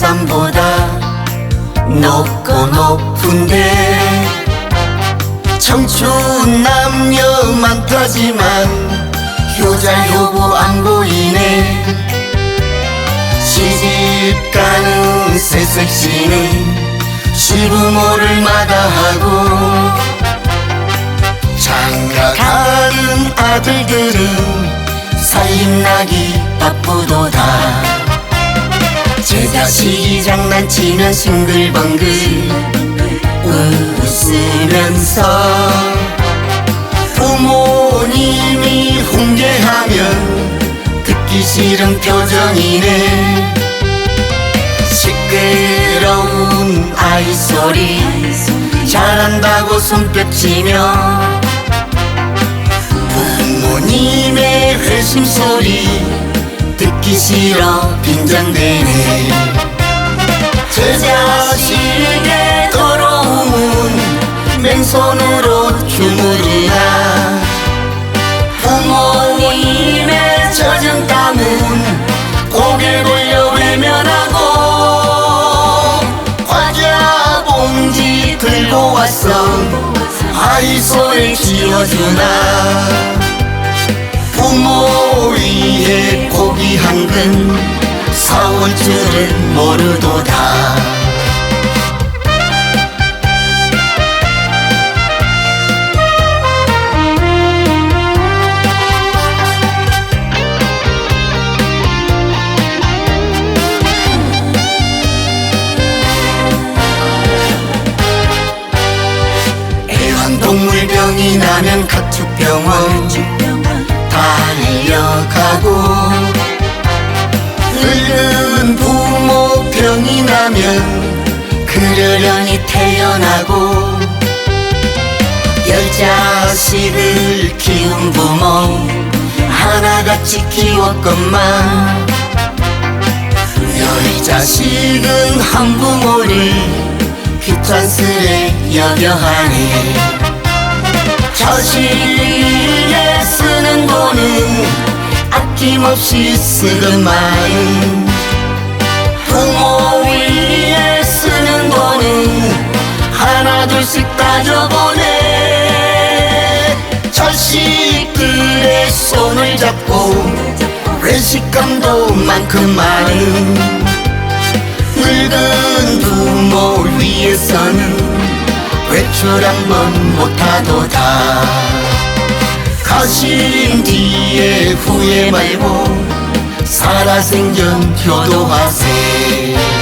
하늘산보다 높고 높은데 청춘 남녀 많다지만 효자 효부 안 보이네. 시집 가는 새색시는 시부모를 마다하고 장가 가는 아들들은 살림나기 바쁘도다 제 자식이 장난치면 싱글벙글 웃으면서 부모님이 훈계하면 듣기 싫은 표정이네. 시끄러운 아이 소리 잘한다고 손뼉치며 부모님의 회심 소리 듣기 싫어 빈정대네. 제 자식의 더러움은 맨손으로 주무르나 부모님의 젖은 땀은 고개 돌려 외면하고 과자 봉지 들고 왔어. 아이 손에 쥐어주나 부모 위에 고기 한 근 사올 줄은 모르도다. 애완동물병이 나면 가축병원 달려가고 늙은 부모 병이 나면 그러려니 태어나고 열 자식을 키운 부모 하나같이 키웠건만 열 자식은 한 부모를 귀찮스레 여겨 하네 자식에 쓰는 돈은 아낌없이 쓰는 마음. 부모 위에 쓰는 돈은 하나 둘씩 따져보네 자식들의 손을 잡고 외식감도 만큼 많은 늙은 외출 한번 못하도다. 가신 뒤에 후회 말고 살아생전 효도하세